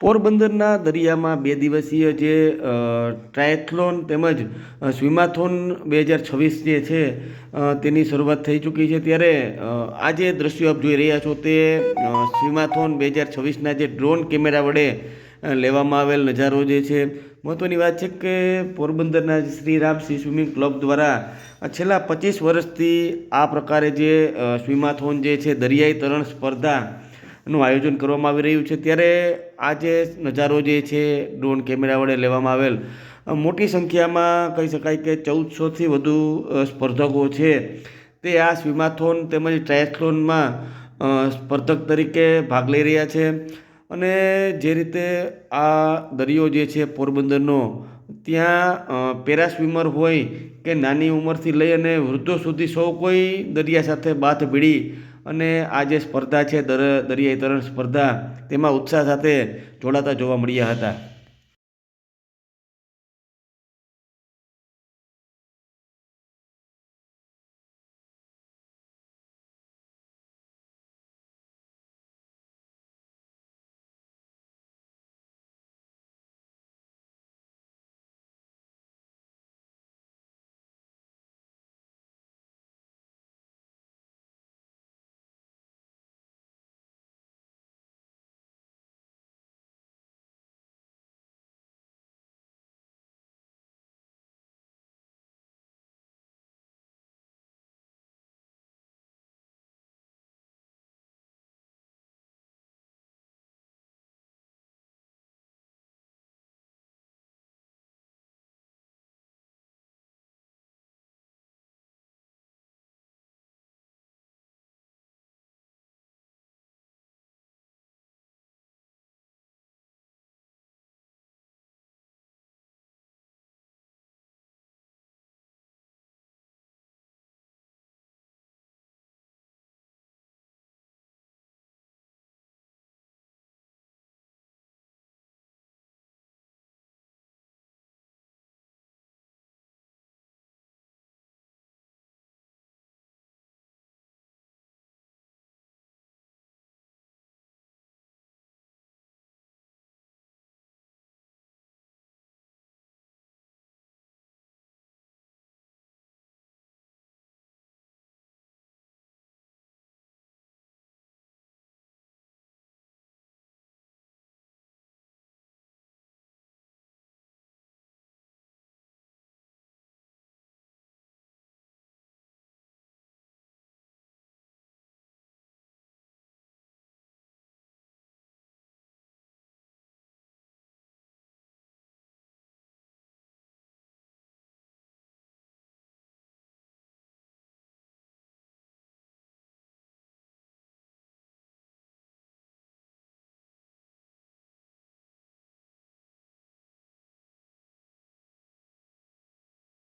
પોરબંદરના દરિયામાં બે દિવસીય જે ટ્રાયથલોન તેમજ સ્વિમાથોન બે હજાર છવ્વીસ જે છે તેની શરૂઆત થઈ ચૂકી છે. ત્યારે આજે દ્રશ્યો આપ જોઈ રહ્યા છો તે સ્વિમાથોન બે હજાર છવ્વીસના જે ડ્રોન કેમેરા વડે લેવામાં આવેલ નજારો જે છે. મહત્ત્વની વાત છે કે પોરબંદરના શ્રી રામસિંહ સ્વિમિંગ ક્લબ દ્વારા છેલ્લા પચીસ વર્ષથી આ પ્રકારે જે સ્વિમાથોન જે છે, દરિયાઈ તરણ સ્પર્ધા નું આયોજન કરવામાં આવી રહ્યું છે. ત્યારે આ જે નજારો જે છે ડ્રોન કેમેરા વડે લેવામાં આવેલ મોટી સંખ્યામાં કહી શકાય કે ચૌદસોથી વધુ સ્પર્ધકો છે. તે આ સ્વિમાથોન તેમજ ટ્રાયથલોનમાં સ્પર્ધક તરીકે ભાગ લઈ રહ્યા છે અને જે રીતે આ દરિયો જે છે, પોરબંદરનો, ત્યાં પેરા સ્વિમર હોય કે નાની ઉંમરથી લઈ અને વૃદ્ધો સુધી સૌ કોઈ દરિયા સાથે બાથ ભીડી અને આ જે સ્પર્ધા છે, દર, દરિયાઈ તરણ સ્પર્ધા, તેમાં ઉત્સાહ સાથે જોડાતા જોવા મળ્યા હતા.